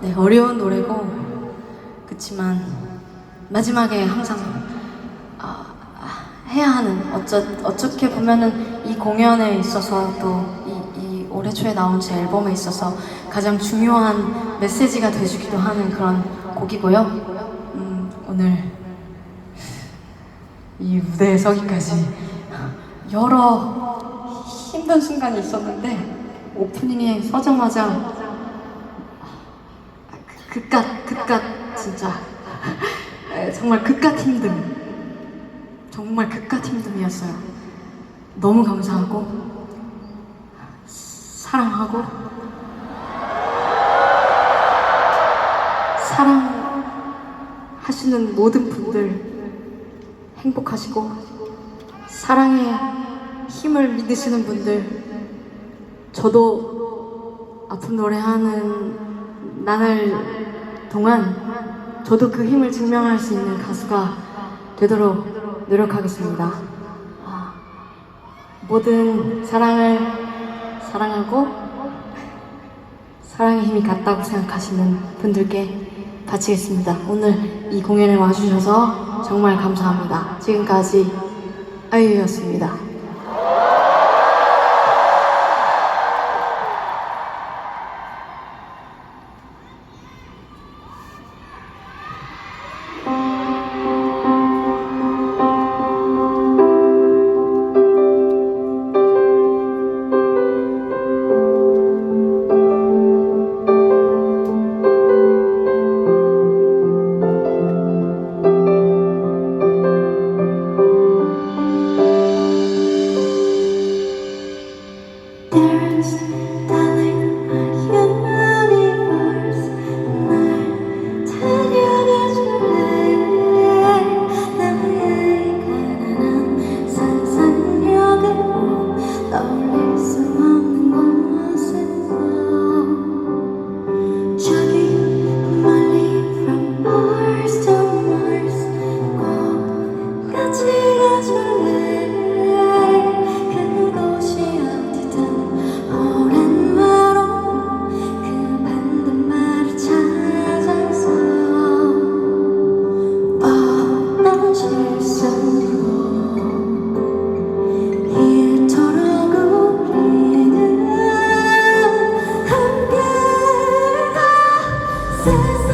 네, 어려운 노래고 그렇지만 마지막에 항상 아, 아, 해야 하는 어쩌, 어떻게 보면은 이 공연에 있어서 또 이, 이 올해 초에 나온 제 앨범에 있어서 가장 중요한 메시지가 돼주기도 하는 그런 곡이고요. 음, 오늘 이 무대에 서기까지 여러 힘든 순간이 있었는데 오프닝에 서자마자 그- 그깟 그깟 진짜. 에, 정말 그깟 힘듦. 정말 그깟 힘듦이었어요. 너무 감사하고 사랑하고 사랑하시는 모든 분들 행복하시고 사랑에 힘을 믿으시는 분들 저도 아픈 노래하는 나날 동안 저도 그 힘을 증명할 수 있는 가수가 되도록 노력하겠습니다. 아, 모든 사랑을 사랑하고 사랑의 힘이 같다고 생각하시는 분들께 바치겠습니다. 오늘 이 공연에 와주셔서 정말 감사합니다. 지금까지 아이유였습니다. Christmas.